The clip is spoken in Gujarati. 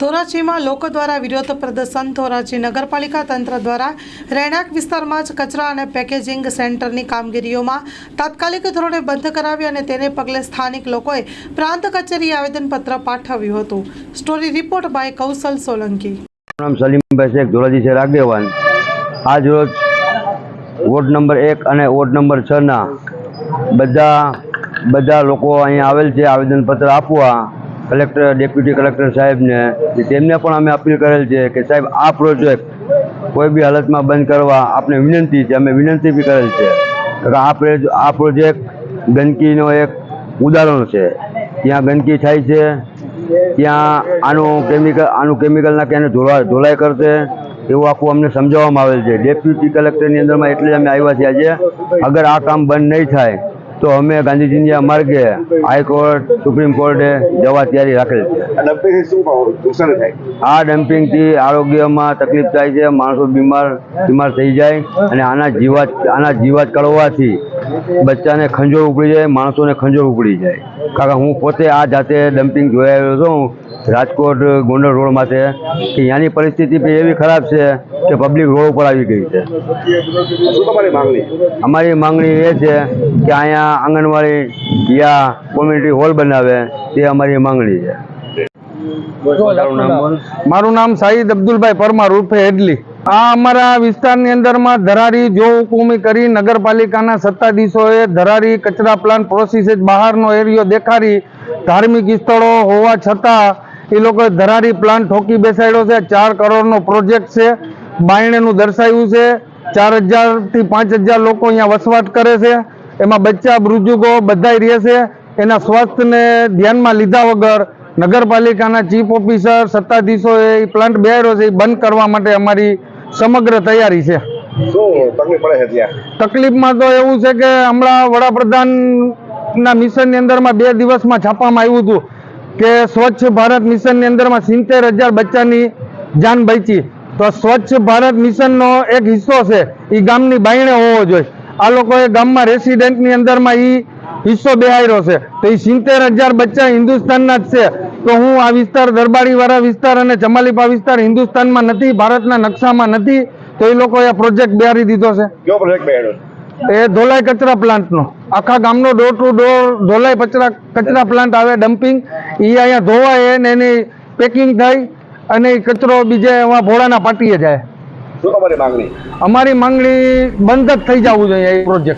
ધોરાજીમાં લોકો દ્વારા વિરોધ પ્રદર્શન. ધોરાજી નગરપાલિકા તંત્ર દ્વારા રહેણાંક વિસ્તારમાં જ કચરા અને પેકેજિંગ સેન્ટરની કામગીરીઓમાં તાત્કાલિક ધોરણે બંધ કરાવી અને તેને પગલે સ્થાનિક લોકોએ પ્રાંત કચેરીએ આવેદનપત્ર પાઠવ્યું હતું. Story report by Kaushal Solanki. નામ સલીમભાઈ શેખ, ધોરાજી છે આગેવાન. આજ રોજ વોર્ડ નંબર એક અને વોર્ડ નંબર છના બધા બધા લોકો અહીંયા આવેલ છે, આવેદનપત્ર આપવા. કલેક્ટર, ડેપ્યુટી કલેક્ટર સાહેબને તેમને પણ અમે અપીલ કરેલ છે કે સાહેબ, આ પ્રોજેક્ટ કોઈ બી હાલતમાં બંધ કરવા આપને વિનંતી છે, અમે વિનંતી બી કરેલ છે. કે આ પ્રે- આ પ્રોજેક્ટ ગંદકીનો એક ઉદાહરણ છે. ત્યાં ગંદકી થાય છે, ત્યાં આનું કેમિકલ આનું કેમિકલ નાખી ધોળા ધોલાઈ કરશે, એવું આખું અમને સમજાવવામાં આવેલ છે. ડેપ્યુટી કલેક્ટરની અંદરમાં એટલે અમે આવ્યા છીએ આજે. અગર આ કામ બંધ નહીં થાય તો અમે ગાંધીજીના માર્ગે હાઈકોર્ટ સુપ્રીમ કોર્ટે જવા તૈયારી રાખેલ છે. આ આ ડમ્પિંગથી આરોગ્યમાં તકલીફ થાય છે માણસો બીમાર બીમાર થઈ જાય અને આના જીવાત આના જીવાત કરવાથી બચ્ચાને ખંજોર ઉપડી જાય માણસોને ખંજોર ઉપડી જાય. કારણ કે હું પોતે આ જાતે ડમ્પિંગ જોઈ આવ્યો છું રાજકોટ ગોંડલ રોડ માટે કે ત્યાંની પરિસ્થિતિ એવી ખરાબ છે કે પબ્લિક રોડ ઉપર આવી ગઈ છે. શું તમારી માંગણી? અમારી માંગણી એ છે કે અહીંયા આંગણવાડી યા કોમ્યુનિટી હોલ બનાવે તે અમારી માંગણી છે. મારું નામ સાહિદ અબ્દુલભાઈ પરમાર ઉર્ફે હેડલી. આ અમારા વિસ્તારની અંદરમાં ધરારી જો હુકુમી કરી નગરપાલિકાના સત્તાધીશોએ ધરારી કચરા પ્લાન્ટ પ્રોસેસ બહારનો એરિયો દેખાડી ધાર્મિક સ્થળો હોવા છતાં એ લોકો ધરારી પ્લાન્ટ ઠોકી બેસાડ્યો છે. ચાર કરોડનો પ્રોજેક્ટ છે. બાયણેનું દર્શાવ્યું છે. ચાર હજારથી પાંચ હજાર લોકો અહીંયા વસવાટ કરે છે. એમાં બચ્ચા બૃજુગો બધાય રહે છે. એના સ્વાસ્થ્યને ધ્યાનમાં લીધા વગર નગરપાલિકાના ચીફ ઓફિસર સત્તાધીશોએ એ પ્લાન્ટ બેહાડ્યો છે એ બંધ કરવા માટે અમારી સમગ્ર તૈયારી છે. તકલીફમાં તો એવું છે કે હમણાં વડાપ્રધાનના મિશનની અંદરમાં બે દિવસમાં છાપવામાં આવ્યું હતું કે સ્વચ્છ ભારત મિશનની અંદરમાં સિત્તેર હજાર બચ્ચાની જાન બચી. તો સ્વચ્છ ભારત મિશનનો એક હિસ્સો છે એ ગામની બાયણે હોવો જોઈએ. આ લોકોએ ગામમાં રેસિડેન્ટની અંદરમાં એ હિસ્સો બેહાયરો છે. તો એ સિત્તેર હજાર બચ્ચા હિન્દુસ્તાનના જ છે. તો હું આ વિસ્તાર દરબારીવાળા વિસ્તાર અને ચમાલીપા વિસ્તાર હિન્દુસ્તાનમાં નથી ભારતના નકશામાં નથી તો એ લોકોએ આ પ્રોજેક્ટ બિહારી દીધો છે. કયો પ્રોજેક્ટ બિહાર્યો એ ધોલાઈ કચરા પ્લાન્ટનો. આખા ગામનો ડોર ટુ ડોર ધોલાઈ કચરા કચરા પ્લાન્ટ આવે ડમ્પિંગ એ અહીંયા ધોવાય ને એની પેકિંગ થાય અને એ કચરો બીજે ભોળાના પાટીએ જાય. અમારી માંગણી બંધ જ થઈ જવું જોઈએ એ પ્રોજેક્ટ